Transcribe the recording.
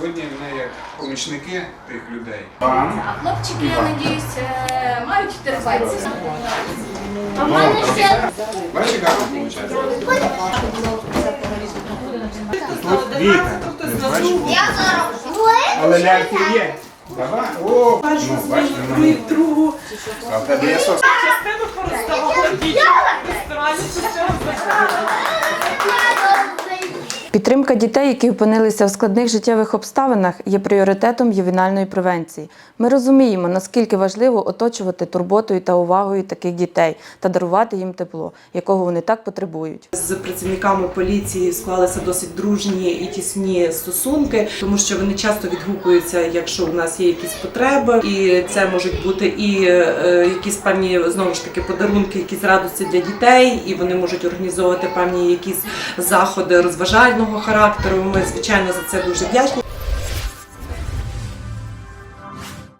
Сьогодні ми як помічники тих людей. А хлопчики, я надіюсь, е, мають терпець. А в мене ще бачиш, як гарно виходить? Тут віка. Бачиш? я зараз. Але ляльки є. Давай. О, ну, бачиш, другу А в тебе є сос? частину дітям в ресторані частину Підтримка дітей, які опинилися в складних життєвих обставинах, є пріоритетом ювенальної превенції. Ми розуміємо, наскільки важливо оточувати турботою та увагою таких дітей та дарувати їм тепло, якого вони так потребують. з працівниками поліції склалися досить дружні і тісні стосунки, тому що вони часто відгукуються, якщо у нас є якісь потреби, і це можуть бути і е, якісь певні знову ж таки подарунки, якісь радості для дітей, і вони можуть організовувати певні якісь заходи розважального характеру. Ми звичайно за це дуже вдячні.